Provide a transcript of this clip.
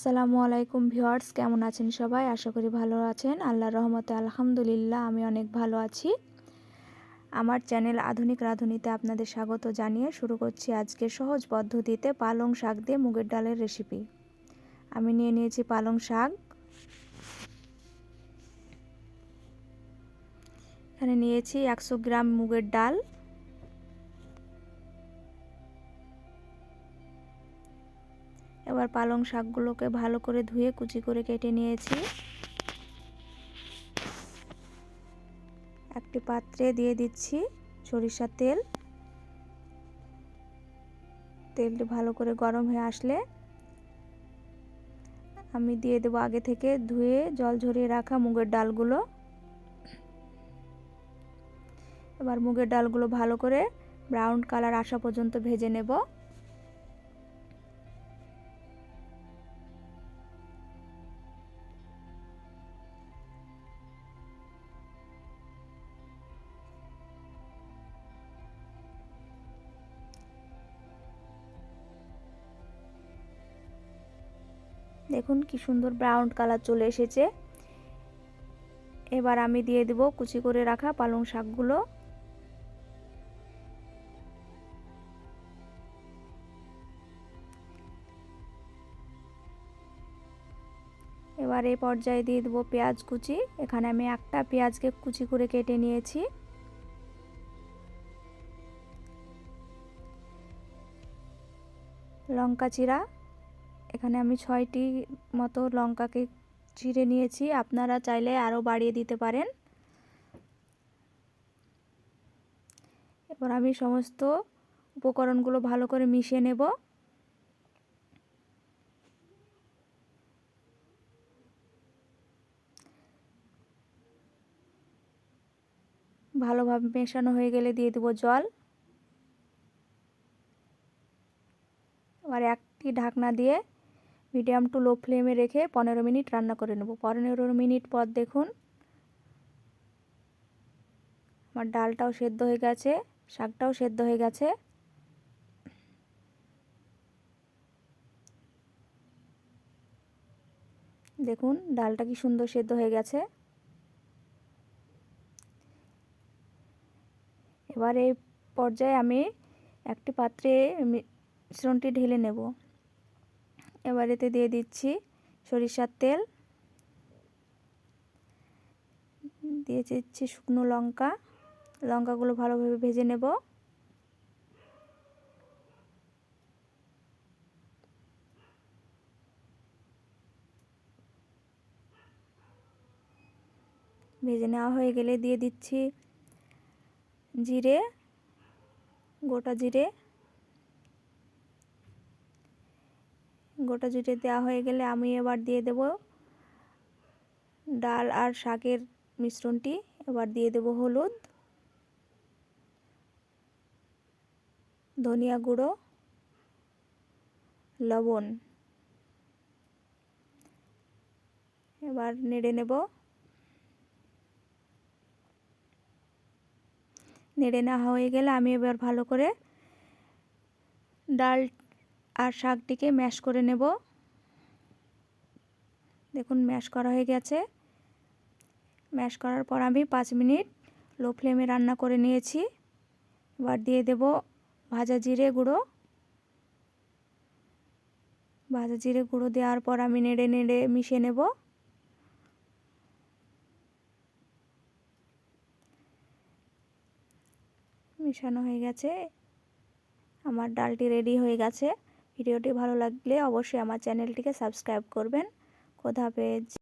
আসসালামু আলাইকুম ভিউয়ার্স, কেমন আছেন সবাই? আশা করি ভালো আছেন। আল্লাহর রহমতে আলহামদুলিল্লাহ, আমি অনেক ভালো আছি। আমার চ্যানেল আধুনিক রাঁধুনিতে আপনাদের স্বাগত জানিয়ে শুরু করছি আজকে সহজ পদ্ধতিতে পালং শাক দিয়ে মুগের ডালের রেসিপি আমি নিয়ে নিয়েছি পালং শাক। এখানে নিয়েছি একশো গ্রাম মুগের ডাল। এবার পালং শাকগুলোকে ভালো করে ধুয়ে কুচি করে কেটে নিয়েছি। একটি পাত্রে দিয়ে দিচ্ছি সরিষার তেল। তেলটি ভালো করে গরম হয়ে আসলে আমি দিয়ে দেবো আগে থেকে ধুয়ে জল ঝরিয়ে রাখা মুগের ডালগুলো। এবার মুগের ডালগুলো ভালো করে ব্রাউন কালার আসা পর্যন্ত ভেজে নেব। দেখুন কি সুন্দর ব্রাউন কালার চলে এসেছে। এবার আমি দিয়ে দেব কুচি করে রাখা পালং শাকগুলো। এবার এই পর্যায়ে দিয়ে দেবো পেঁয়াজ কুচি। এখানে আমি একটা পেঁয়াজকে কুচি করে কেটে নিয়েছি। লঙ্কা চিরা এখানে আমি ছয়টি মতো লঙ্কাকে চিড়ে নিয়েছি। আপনারা চাইলে আরও বাড়িয়ে দিতে পারেন। এবার আমি সমস্ত উপকরণগুলো ভালো করে মিশিয়ে নেব। ভালোভাবে মেশানো হয়ে গেলে দিয়ে দেবো জল। আর একটি ঢাকনা দিয়ে মিডিয়াম টু লো ফ্লেমে রেখে পনেরো মিনিট রান্না করে নেব। পনেরো মিনিট পর দেখুন, আমার ডালটাও সেদ্ধ হয়ে গেছে, শাকটাও সেদ্ধ হয়ে গেছে। দেখুন, ডালটা কি সুন্দর সেদ্ধ হয়ে গেছে। এবার এই পর্যায়ে আমি একটি পাত্রে মিশ্রণটি ঢেলে নেব। এবার এতে দিয়ে দিচ্ছি সরিষার তেল। দিয়ে দিচ্ছি শুকনো লঙ্কা। লঙ্কাগুলো ভালোভাবে ভেজে নেব। ভেজে নেওয়া হয়ে গেলে দিয়ে দিচ্ছি জিরে, গোটা জিরে। গোটা জিরে দেওয়া হয়ে গেলে আমি এবার দিয়ে দেব ডাল আর শাকের মিশ্রণটি। এবার দিয়ে দেব হলুদ, ধনিয়া গুঁড়ো, লবণ। এবার নেড়ে নেব। নেড়ে নেওয়া হয়ে গেলে আমি এবার ভালো করে ডাল আর শাকটিকে ম্যাশ করে নেব। দেখুন, ম্যাশ করা হয়ে গেছে। ম্যাশ করার পর আমি পাঁচ মিনিট লো ফ্লেমে রান্না করে নিয়েছি। এবার দিয়ে দেব ভাজা জিরে গুঁড়ো। ভাজা জিরে গুঁড়ো দেওয়ার পর আমি নেড়ে নেড়ে মিশিয়ে নেব। মিশানো হয়ে গেছে। আমার ডালটি রেডি হয়ে গেছে। ভিডিওটি ভালো লাগলে অবশ্যই আমার চ্যানেলটিকে সাবস্ক্রাইব করবেন। খোদা হাফেজ।